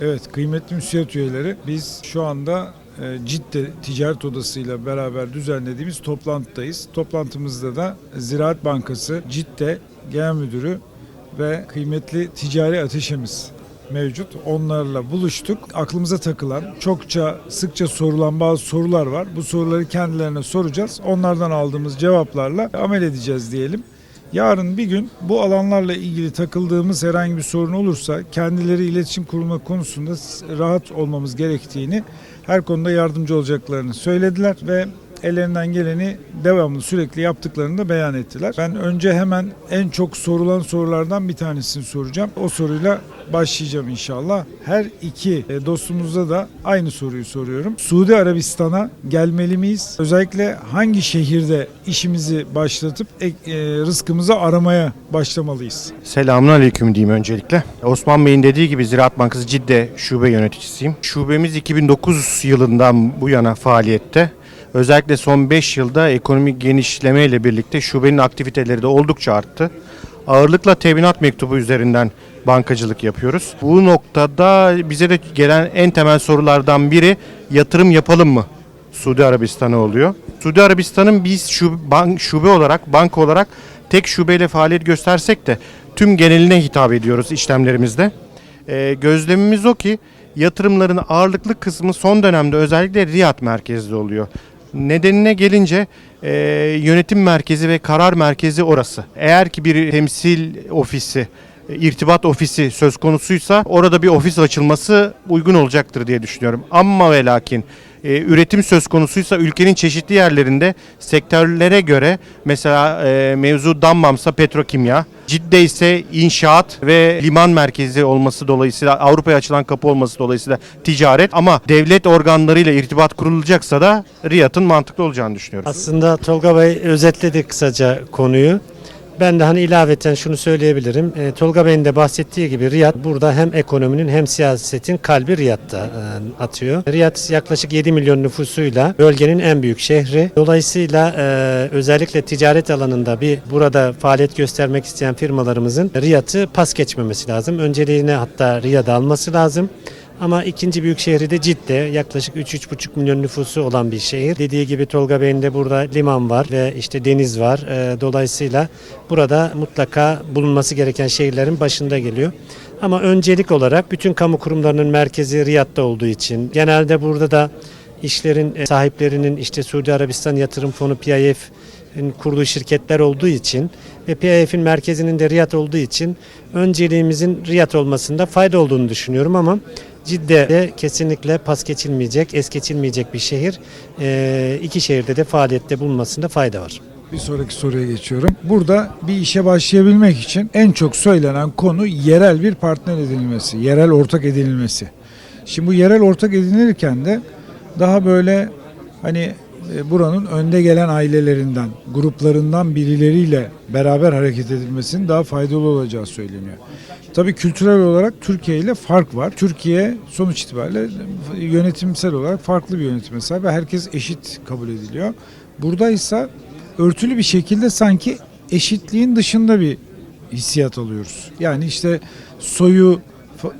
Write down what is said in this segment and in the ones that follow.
Evet kıymetli müsiyat üyeleri biz şu anda e, Cidde Ticaret Odası ile beraber düzenlediğimiz toplantıdayız. Toplantımızda da Ziraat Bankası Cidde Genel Müdürü ve kıymetli ticari ateşimiz mevcut. Onlarla buluştuk. Aklımıza takılan, çokça sıkça sorulan bazı sorular var. Bu soruları kendilerine soracağız. Onlardan aldığımız cevaplarla amel edeceğiz diyelim. Yarın bir gün bu alanlarla ilgili takıldığımız herhangi bir sorun olursa kendileri iletişim kurma konusunda rahat olmamız gerektiğini her konuda yardımcı olacaklarını söylediler ve ellerinden geleni devamlı sürekli yaptıklarını da beyan ettiler. Ben önce hemen en çok sorulan sorulardan bir tanesini soracağım. O soruyla başlayacağım inşallah. Her iki e, dostumuza da aynı soruyu soruyorum. Suudi Arabistan'a gelmeli miyiz? Özellikle hangi şehirde işimizi başlatıp e, rızkımızı aramaya başlamalıyız? Selamun Aleyküm diyeyim öncelikle. Osman Bey'in dediği gibi Ziraat Bankası Cidde şube yöneticisiyim. Şubemiz 2009 yılından bu yana faaliyette. Özellikle son 5 yılda ekonomik genişleme ile birlikte şubenin aktiviteleri de oldukça arttı. Ağırlıkla teminat mektubu üzerinden bankacılık yapıyoruz. Bu noktada bize de gelen en temel sorulardan biri yatırım yapalım mı? Suudi Arabistan'a oluyor. Suudi Arabistan'ın biz şube, bank, şube olarak, banka olarak tek şubeyle faaliyet göstersek de tüm geneline hitap ediyoruz işlemlerimizde. Ee, gözlemimiz o ki yatırımların ağırlıklı kısmı son dönemde özellikle Riyad merkezli oluyor. Nedenine gelince e, yönetim merkezi ve karar merkezi orası. Eğer ki bir temsil ofisi, e, irtibat ofisi söz konusuysa orada bir ofis açılması uygun olacaktır diye düşünüyorum. Ama ve lakin e, üretim söz konusuysa ülkenin çeşitli yerlerinde sektörlere göre mesela e, mevzu Dammam'sa petrokimya, Cidde ise inşaat ve liman merkezi olması dolayısıyla Avrupa'ya açılan kapı olması dolayısıyla ticaret ama devlet organlarıyla irtibat kurulacaksa da Riyad'ın mantıklı olacağını düşünüyorum. Aslında Tolga Bey özetledi kısaca konuyu. Ben de hani ilaveten şunu söyleyebilirim. E, Tolga Bey'in de bahsettiği gibi Riyad burada hem ekonominin hem siyasetin kalbi Riyad'da e, atıyor. Riyad yaklaşık 7 milyon nüfusuyla bölgenin en büyük şehri. Dolayısıyla e, özellikle ticaret alanında bir burada faaliyet göstermek isteyen firmalarımızın Riyad'ı pas geçmemesi lazım. Önceliğine hatta Riyad'ı alması lazım. Ama ikinci büyük şehri de Cidde. Yaklaşık 3-3,5 milyon nüfusu olan bir şehir. Dediği gibi Tolga Bey'in de burada liman var ve işte deniz var. Ee, Dolayısıyla burada mutlaka bulunması gereken şehirlerin başında geliyor. Ama öncelik olarak bütün kamu kurumlarının merkezi Riyad'da olduğu için genelde burada da işlerin e, sahiplerinin işte Suudi Arabistan Yatırım Fonu PIF kurduğu şirketler olduğu için ve PIF'in merkezinin de Riyad olduğu için önceliğimizin Riyad olmasında fayda olduğunu düşünüyorum ama Cidde'de kesinlikle pas geçilmeyecek, es geçilmeyecek bir şehir. Ee, iki şehirde de faaliyette bulunmasında fayda var. Bir sonraki soruya geçiyorum. Burada bir işe başlayabilmek için en çok söylenen konu yerel bir partner edinilmesi, yerel ortak edinilmesi. Şimdi bu yerel ortak edinilirken de daha böyle hani e, buranın önde gelen ailelerinden, gruplarından birileriyle beraber hareket edilmesinin daha faydalı olacağı söyleniyor. Tabii kültürel olarak Türkiye ile fark var. Türkiye sonuç itibariyle yönetimsel olarak farklı bir yönetime sahip ve herkes eşit kabul ediliyor. Burada ise örtülü bir şekilde sanki eşitliğin dışında bir hissiyat alıyoruz. Yani işte soyu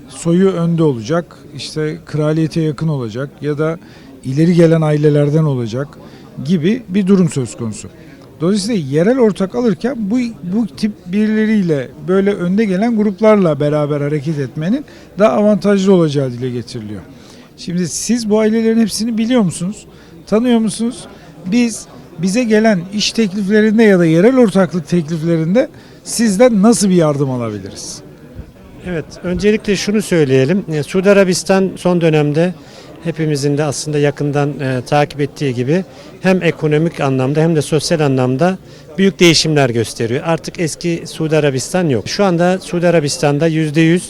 soyu önde olacak, işte kraliyete yakın olacak ya da ileri gelen ailelerden olacak gibi bir durum söz konusu. Dolayısıyla yerel ortak alırken bu bu tip birileriyle böyle önde gelen gruplarla beraber hareket etmenin daha avantajlı olacağı dile getiriliyor. Şimdi siz bu ailelerin hepsini biliyor musunuz? Tanıyor musunuz? Biz bize gelen iş tekliflerinde ya da yerel ortaklık tekliflerinde sizden nasıl bir yardım alabiliriz? Evet, öncelikle şunu söyleyelim. E, Suudi Arabistan son dönemde hepimizin de aslında yakından e, takip ettiği gibi hem ekonomik anlamda hem de sosyal anlamda büyük değişimler gösteriyor. Artık eski Suudi Arabistan yok. Şu anda Suudi Arabistan'da %100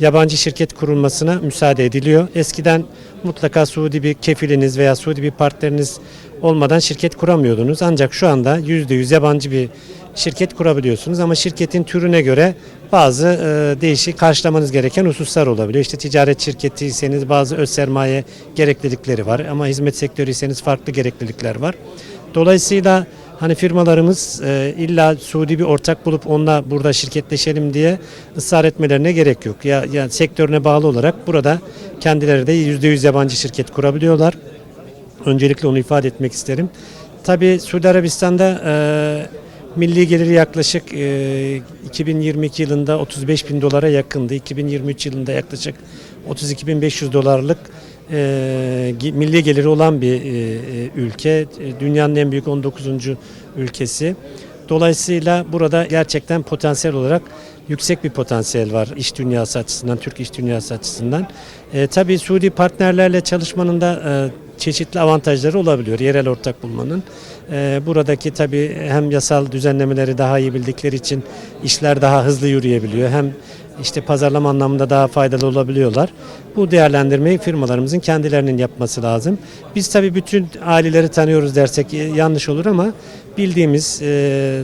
yabancı şirket kurulmasına müsaade ediliyor. Eskiden mutlaka Suudi bir kefiliniz veya Suudi bir partneriniz olmadan şirket kuramıyordunuz. Ancak şu anda %100 yabancı bir şirket kurabiliyorsunuz ama şirketin türüne göre bazı e, değişik karşılamanız gereken hususlar olabiliyor. İşte ticaret şirketiyseniz bazı öz sermaye gereklilikleri var ama hizmet sektörüyseniz farklı gereklilikler var. Dolayısıyla Hani firmalarımız e, illa Suudi bir ortak bulup onunla burada şirketleşelim diye ısrar etmelerine gerek yok. Ya, ya sektörüne bağlı olarak burada kendileri de %100 yabancı şirket kurabiliyorlar. Öncelikle onu ifade etmek isterim. Tabii Suudi Arabistan'da e, milli geliri yaklaşık e, 2022 yılında 35 bin dolara yakındı. 2023 yılında yaklaşık 32.500 dolarlık e, milli geliri olan bir e, e, ülke. E, Dünyanın en büyük 19. ülkesi. Dolayısıyla burada gerçekten potansiyel olarak yüksek bir potansiyel var iş dünyası açısından, Türk iş dünyası açısından. E, tabii Suudi partnerlerle çalışmanın da e, çeşitli avantajları olabiliyor yerel ortak bulmanın. E, buradaki tabii hem yasal düzenlemeleri daha iyi bildikleri için işler daha hızlı yürüyebiliyor. Hem işte pazarlama anlamında daha faydalı olabiliyorlar. Bu değerlendirmeyi firmalarımızın kendilerinin yapması lazım. Biz tabii bütün aileleri tanıyoruz dersek e, yanlış olur ama bildiğimiz e,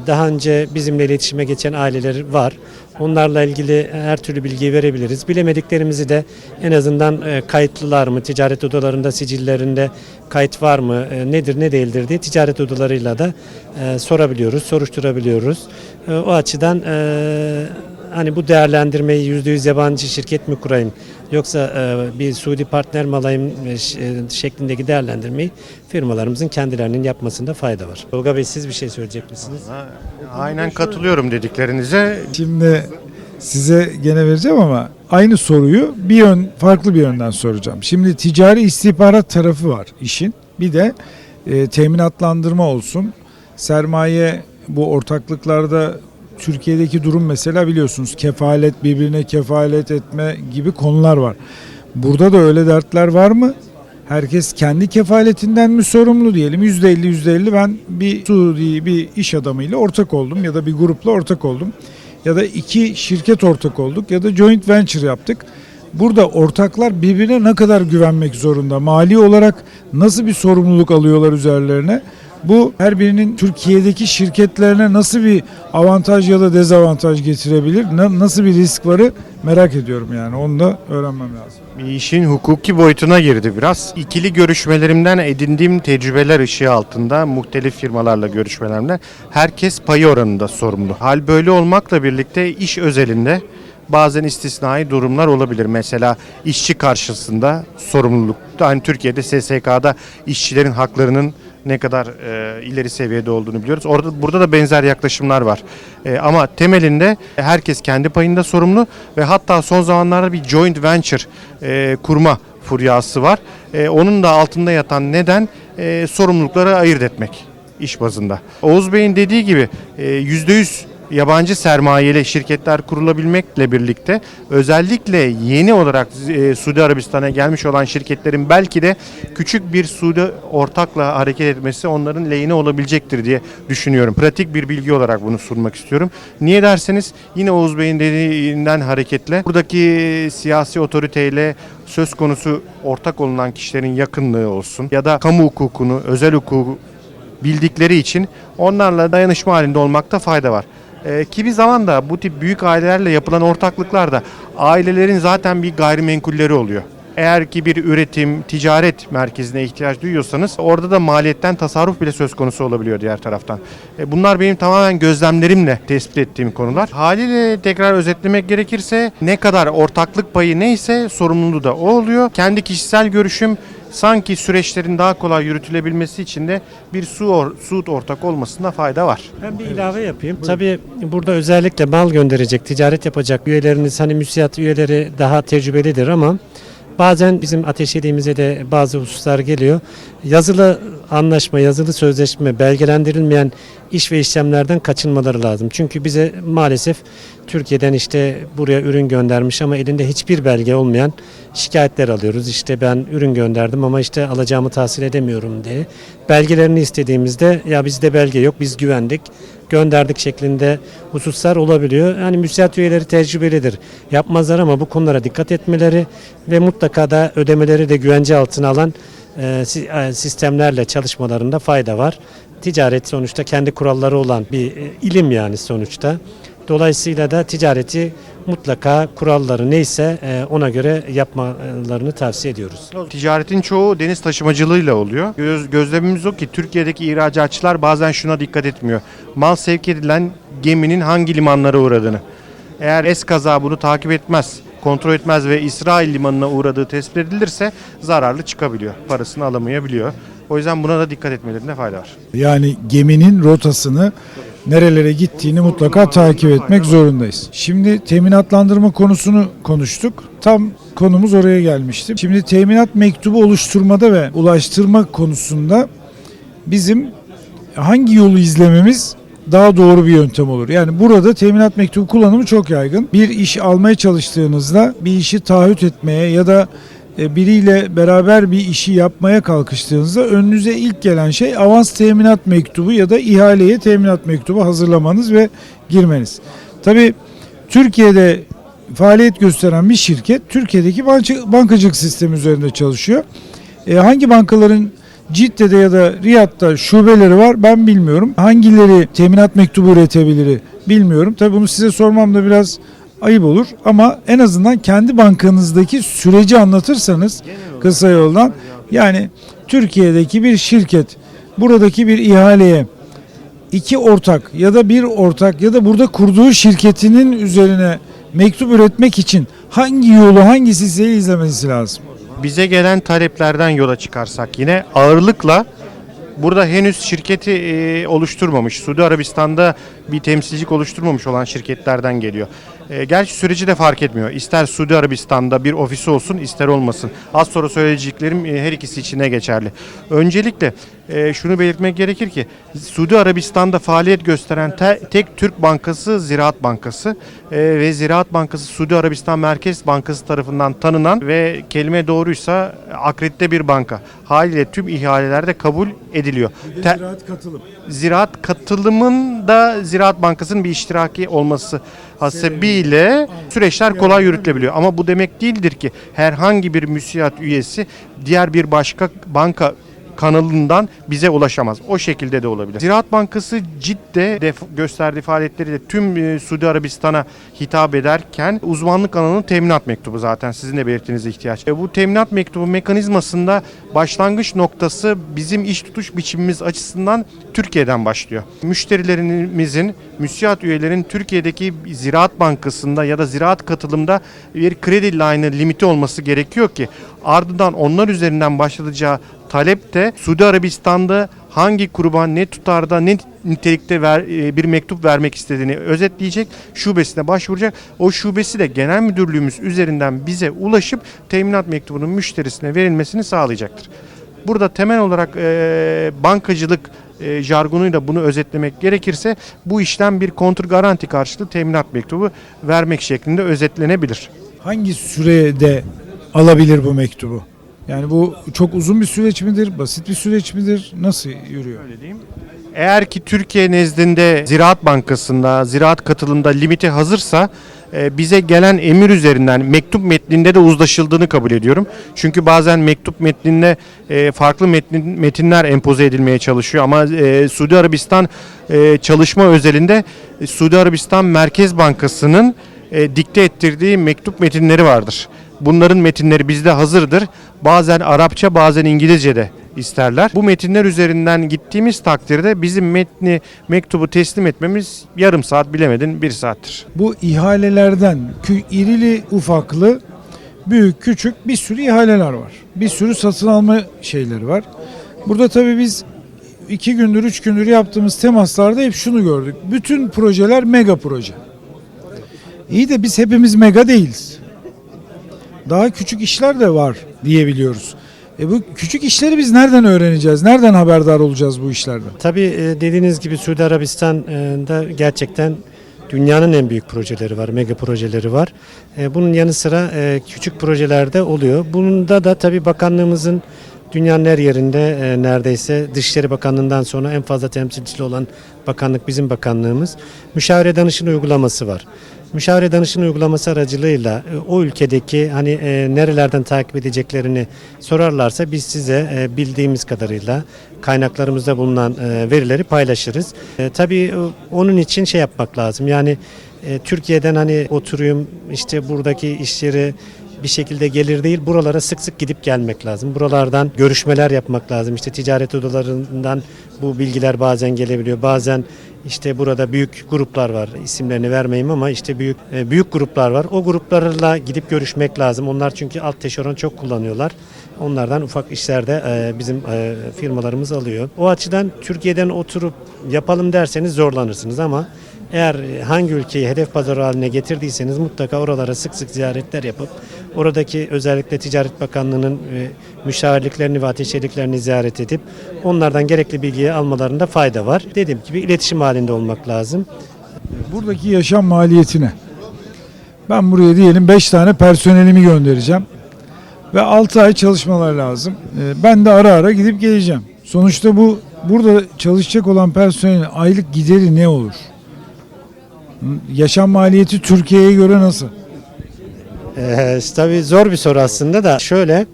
daha önce bizimle iletişime geçen aileler var. Onlarla ilgili her türlü bilgiyi verebiliriz. Bilemediklerimizi de en azından e, kayıtlılar mı, ticaret odalarında, sicillerinde kayıt var mı, nedir ne değildir diye ticaret odalarıyla da sorabiliyoruz, soruşturabiliyoruz. O açıdan hani bu değerlendirmeyi %100 yabancı şirket mi kurayım yoksa e, bir Suudi partner mi alayım e, e, şeklindeki değerlendirmeyi firmalarımızın kendilerinin yapmasında fayda var. Tolga Bey siz bir şey söyleyecek misiniz? Aynen katılıyorum dediklerinize. Şimdi size gene vereceğim ama aynı soruyu bir yön farklı bir yönden soracağım. Şimdi ticari istihbarat tarafı var işin. Bir de e, teminatlandırma olsun. Sermaye bu ortaklıklarda Türkiye'deki durum mesela biliyorsunuz kefalet birbirine kefalet etme gibi konular var. Burada da öyle dertler var mı? Herkes kendi kefaletinden mi sorumlu diyelim %50 %50 ben bir Suudi bir iş adamıyla ortak oldum ya da bir grupla ortak oldum ya da iki şirket ortak olduk ya da joint venture yaptık. Burada ortaklar birbirine ne kadar güvenmek zorunda? Mali olarak nasıl bir sorumluluk alıyorlar üzerlerine? Bu her birinin Türkiye'deki şirketlerine nasıl bir avantaj ya da dezavantaj getirebilir? Na- Nasıl bir risk varı merak ediyorum yani. Onu da öğrenmem lazım. İşin hukuki boyutuna girdi biraz. İkili görüşmelerimden edindiğim tecrübeler ışığı altında muhtelif firmalarla görüşmelerimden herkes payı oranında sorumlu. Hal böyle olmakla birlikte iş özelinde bazen istisnai durumlar olabilir. Mesela işçi karşısında sorumluluk. Hani Türkiye'de SSK'da işçilerin haklarının ne kadar e, ileri seviyede olduğunu biliyoruz. Orada burada da benzer yaklaşımlar var. E, ama temelinde herkes kendi payında sorumlu ve hatta son zamanlarda bir joint venture e, kurma furyası var. E, onun da altında yatan neden e, sorumlulukları ayırt etmek iş bazında. Oğuz Bey'in dediği gibi e, %100 yabancı sermayeli şirketler kurulabilmekle birlikte özellikle yeni olarak e, Suudi Arabistan'a gelmiş olan şirketlerin belki de küçük bir Suudi ortakla hareket etmesi onların lehine olabilecektir diye düşünüyorum. Pratik bir bilgi olarak bunu sunmak istiyorum. Niye derseniz yine Oğuz Bey'in dediğinden hareketle buradaki siyasi otoriteyle söz konusu ortak olunan kişilerin yakınlığı olsun ya da kamu hukukunu, özel hukuku bildikleri için onlarla dayanışma halinde olmakta fayda var. Ee, kimi zaman da bu tip büyük ailelerle yapılan ortaklıklarda ailelerin zaten bir gayrimenkulleri oluyor. Eğer ki bir üretim, ticaret merkezine ihtiyaç duyuyorsanız orada da maliyetten tasarruf bile söz konusu olabiliyor diğer taraftan. E, bunlar benim tamamen gözlemlerimle tespit ettiğim konular. Haliyle tekrar özetlemek gerekirse ne kadar ortaklık payı neyse sorumluluğu da o oluyor. Kendi kişisel görüşüm sanki süreçlerin daha kolay yürütülebilmesi için de bir su or, Suud ortak olmasında fayda var. Ben bir ilave yapayım. Tabii burada özellikle mal gönderecek, ticaret yapacak üyeleriniz hani müsiyat üyeleri daha tecrübelidir ama bazen bizim ateşlediğimize de bazı hususlar geliyor. Yazılı anlaşma, yazılı sözleşme, belgelendirilmeyen iş ve işlemlerden kaçınmaları lazım. Çünkü bize maalesef Türkiye'den işte buraya ürün göndermiş ama elinde hiçbir belge olmayan şikayetler alıyoruz. İşte ben ürün gönderdim ama işte alacağımı tahsil edemiyorum diye. Belgelerini istediğimizde ya bizde belge yok biz güvendik gönderdik şeklinde hususlar olabiliyor. Yani müsait üyeleri tecrübelidir. Yapmazlar ama bu konulara dikkat etmeleri ve mutlaka da ödemeleri de güvence altına alan e, e, sistemlerle çalışmalarında fayda var. Ticaret sonuçta kendi kuralları olan bir e, ilim yani sonuçta. Dolayısıyla da ticareti mutlaka kuralları neyse e, ona göre yapmalarını tavsiye ediyoruz. Ticaretin çoğu deniz taşımacılığıyla oluyor. Göz, gözlemimiz o ki Türkiye'deki ihracatçılar bazen şuna dikkat etmiyor. Mal sevk edilen geminin hangi limanlara uğradığını. Eğer eskaza bunu takip etmez, kontrol etmez ve İsrail limanına uğradığı tespit edilirse zararlı çıkabiliyor. Parasını alamayabiliyor. O yüzden buna da dikkat etmelerinde fayda var. Yani geminin rotasını nerelere gittiğini mutlaka takip etmek zorundayız. Şimdi teminatlandırma konusunu konuştuk. Tam konumuz oraya gelmişti. Şimdi teminat mektubu oluşturmada ve ulaştırma konusunda bizim hangi yolu izlememiz daha doğru bir yöntem olur. Yani burada teminat mektubu kullanımı çok yaygın. Bir iş almaya çalıştığınızda bir işi taahhüt etmeye ya da biriyle beraber bir işi yapmaya kalkıştığınızda önünüze ilk gelen şey avans teminat mektubu ya da ihaleye teminat mektubu hazırlamanız ve girmeniz. Tabii Türkiye'de faaliyet gösteren bir şirket Türkiye'deki banka- bankacılık sistemi üzerinde çalışıyor. E, hangi bankaların Cidde'de ya da Riyad'da şubeleri var ben bilmiyorum. Hangileri teminat mektubu üretebilir bilmiyorum. Tabii bunu size sormam da biraz ayıp olur ama en azından kendi bankanızdaki süreci anlatırsanız kısa yoldan yani Türkiye'deki bir şirket buradaki bir ihaleye iki ortak ya da bir ortak ya da burada kurduğu şirketinin üzerine mektup üretmek için hangi yolu hangisi ise izlemesi lazım? Bize gelen taleplerden yola çıkarsak yine ağırlıkla burada henüz şirketi e, oluşturmamış, Suudi Arabistan'da bir temsilcilik oluşturmamış olan şirketlerden geliyor. E, gerçi süreci de fark etmiyor. İster Suudi Arabistan'da bir ofisi olsun, ister olmasın. Az sonra söyleyeceklerim e, her ikisi için de geçerli. Öncelikle e, şunu belirtmek gerekir ki Suudi Arabistan'da faaliyet gösteren te- tek Türk bankası Ziraat Bankası E, ve Ziraat Bankası Suudi Arabistan Merkez Bankası tarafından tanınan ve kelime doğruysa akredite bir banka. Haliyle tüm ihalelerde kabul ediliyor. Te- katılım. Ziraat katılımın da Ziraat Bankası'nın bir iştiraki olması hasebiyle süreçler kolay yürütülebiliyor. Ama bu demek değildir ki herhangi bir müsiyat üyesi diğer bir başka banka kanalından bize ulaşamaz. O şekilde de olabilir. Ziraat Bankası Cidde def- gösterdiği faaliyetleriyle tüm e, Suudi Arabistan'a hitap ederken uzmanlık alanının teminat mektubu zaten sizin de belirttiğiniz ihtiyaç. E, bu teminat mektubu mekanizmasında başlangıç noktası bizim iş tutuş biçimimiz açısından Türkiye'den başlıyor. Müşterilerimizin, müsiyat üyelerin Türkiye'deki Ziraat Bankası'nda ya da ziraat katılımda bir kredi line limiti olması gerekiyor ki ardından onlar üzerinden başlatacağı talep de Suudi Arabistan'da hangi kurban ne tutarda ne nitelikte ver, e, bir mektup vermek istediğini özetleyecek şubesine başvuracak. O şubesi de genel müdürlüğümüz üzerinden bize ulaşıp teminat mektubunun müşterisine verilmesini sağlayacaktır. Burada temel olarak e, bankacılık e, jargonuyla bunu özetlemek gerekirse bu işlem bir kontr garanti karşılığı teminat mektubu vermek şeklinde özetlenebilir. Hangi sürede alabilir bu mektubu? Yani bu çok uzun bir süreç midir? Basit bir süreç midir? Nasıl yürüyor? Eğer ki Türkiye nezdinde Ziraat Bankası'nda, ziraat katılımda limiti hazırsa e, bize gelen emir üzerinden mektup metninde de uzlaşıldığını kabul ediyorum. Çünkü bazen mektup metninde e, farklı metnin, metinler empoze edilmeye çalışıyor ama e, Suudi Arabistan çalışma özelinde Suudi Arabistan Merkez Bankası'nın dikte ettirdiği mektup metinleri vardır. Bunların metinleri bizde hazırdır. Bazen Arapça bazen İngilizce de isterler. Bu metinler üzerinden gittiğimiz takdirde bizim metni mektubu teslim etmemiz yarım saat bilemedin bir saattir. Bu ihalelerden irili ufaklı büyük küçük bir sürü ihaleler var. Bir sürü satın alma şeyleri var. Burada tabii biz iki gündür üç gündür yaptığımız temaslarda hep şunu gördük. Bütün projeler mega proje. İyi de biz hepimiz mega değiliz. Daha küçük işler de var diyebiliyoruz. E bu küçük işleri biz nereden öğreneceğiz? Nereden haberdar olacağız bu işlerden? Tabii e, dediğiniz gibi Suudi Arabistan'da gerçekten dünyanın en büyük projeleri var, mega projeleri var. E, Bunun yanı sıra e, küçük projeler de oluyor. Bunda da tabii bakanlığımızın dünyanın her yerinde e, neredeyse Dışişleri Bakanlığı'ndan sonra en fazla temsilcili olan bakanlık bizim bakanlığımız. Müşavire danışın uygulaması var. Müşavire danışın uygulaması aracılığıyla e, o ülkedeki hani e, nerelerden takip edeceklerini sorarlarsa biz size e, bildiğimiz kadarıyla kaynaklarımızda bulunan e, verileri paylaşırız. E, tabii e, onun için şey yapmak lazım. Yani e, Türkiye'den hani oturayım işte buradaki iş yeri bir şekilde gelir değil buralara sık sık gidip gelmek lazım. Buralardan görüşmeler yapmak lazım. İşte ticaret odalarından bu bilgiler bazen gelebiliyor. Bazen işte burada büyük gruplar var. İsimlerini vermeyeyim ama işte büyük e, büyük gruplar var. O gruplarla gidip görüşmek lazım. Onlar çünkü alt teşeron çok kullanıyorlar. Onlardan ufak işlerde e, bizim e, firmalarımız alıyor. O açıdan Türkiye'den oturup yapalım derseniz zorlanırsınız ama eğer hangi ülkeyi hedef pazarı haline getirdiyseniz mutlaka oralara sık sık ziyaretler yapıp oradaki özellikle Ticaret Bakanlığı'nın e, müşavirliklerini ve ateşeliklerini ziyaret edip onlardan gerekli bilgiyi almalarında fayda var. Dediğim gibi iletişim halinde olmak lazım. Buradaki yaşam maliyetine. Ben buraya diyelim 5 tane personelimi göndereceğim. Ve 6 ay çalışmalar lazım. Ee, Ben de ara ara gidip geleceğim. Sonuçta bu burada çalışacak olan personelin aylık gideri ne olur? Yaşam maliyeti Türkiye'ye göre nasıl? Ee, tabii zor bir soru aslında da şöyle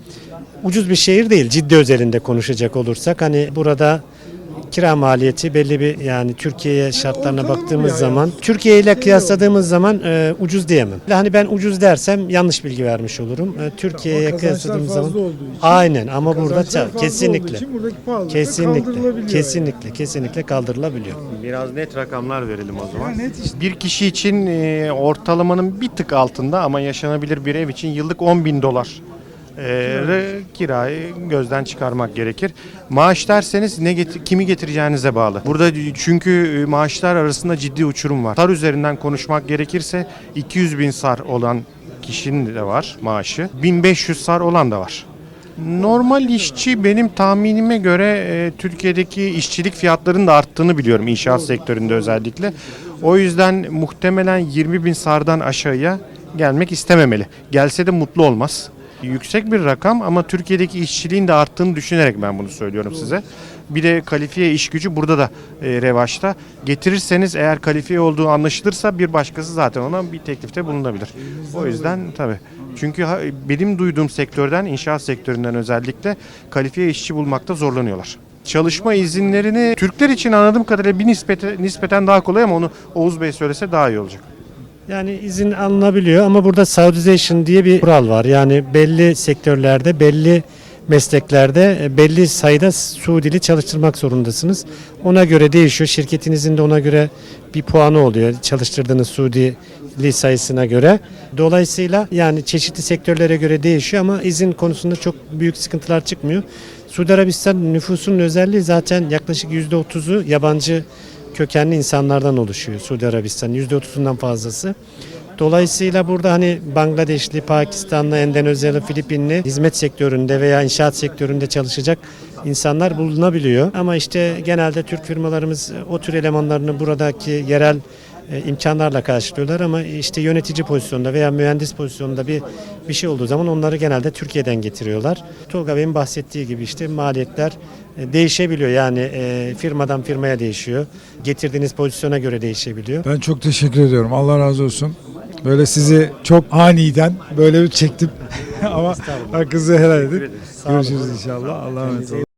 ucuz bir şehir değil ciddi özelinde konuşacak olursak. Hani burada kira maliyeti belli bir yani Türkiye'ye şartlarına Ortalama baktığımız ya, zaman. Türkiye ile Şey kıyasladığımız zaman e, ucuz diyemem. Hani ben ucuz dersem yanlış bilgi vermiş olurum. E, Türkiye'ye kıyasladığımız zaman aynen ama burada olduğu kesinlikle kesinlikle kesinlikle kesinlikle kaldırılabiliyor. Biraz net rakamlar verelim o zaman. Ya net işte. Bir kişi için e, ortalamanın bir tık altında ama yaşanabilir bir ev için yıllık 10 bin dolar e, kirayı gözden çıkarmak gerekir. Maaş derseniz ne getir- kimi getireceğinize bağlı. Burada çünkü e, maaşlar arasında ciddi uçurum var. Sar üzerinden konuşmak gerekirse 200 bin sar olan kişinin de var maaşı. 1500 sar olan da var. Normal işçi benim tahminime göre e, Türkiye'deki işçilik fiyatlarının da arttığını biliyorum inşaat sektöründe özellikle. O yüzden muhtemelen 20 bin sardan aşağıya gelmek istememeli. Gelse de mutlu olmaz. Yüksek bir rakam ama Türkiye'deki işçiliğin de arttığını düşünerek ben bunu söylüyorum size. Bir de kalifiye iş gücü burada da e, revaçta. Getirirseniz eğer kalifiye olduğu anlaşılırsa bir başkası zaten ona bir teklifte bulunabilir. O yüzden tabii. Çünkü benim duyduğum sektörden, inşaat sektöründen özellikle kalifiye işçi bulmakta zorlanıyorlar. Çalışma izinlerini Türkler için anladığım kadarıyla bir nispete, nispeten daha kolay ama onu Oğuz Bey söylese daha iyi olacak. Yani izin alınabiliyor ama burada Saudization diye bir kural var. Yani belli sektörlerde, belli mesleklerde e, belli sayıda Suudili çalıştırmak zorundasınız. Ona göre değişiyor. Şirketinizin de ona göre bir puanı oluyor. Çalıştırdığınız Suudili sayısına göre. Dolayısıyla yani çeşitli sektörlere göre değişiyor ama izin konusunda çok büyük sıkıntılar çıkmıyor. Suudi Arabistan nüfusunun özelliği zaten yaklaşık %30'u yabancı kökenli insanlardan oluşuyor Suudi Arabistan. %30'undan fazlası. Dolayısıyla burada hani Bangladeşli, Pakistanlı, Endonezyalı, Filipinli hizmet sektöründe veya inşaat sektöründe çalışacak insanlar bulunabiliyor. Ama işte genelde Türk firmalarımız o tür elemanlarını buradaki yerel imkanlarla karşılıyorlar ama işte yönetici pozisyonda veya mühendis pozisyonunda bir bir şey olduğu zaman onları genelde Türkiye'den getiriyorlar. Tolga Bey'in bahsettiği gibi işte maliyetler e, değişebiliyor yani e, firmadan firmaya değişiyor. Getirdiğiniz pozisyona göre değişebiliyor. Ben çok teşekkür ediyorum. Allah razı olsun. Böyle sizi çok aniden böyle bir çektim. Ama hakkınızı helal edin. Görüşürüz inşallah. Allah'a emanet olun.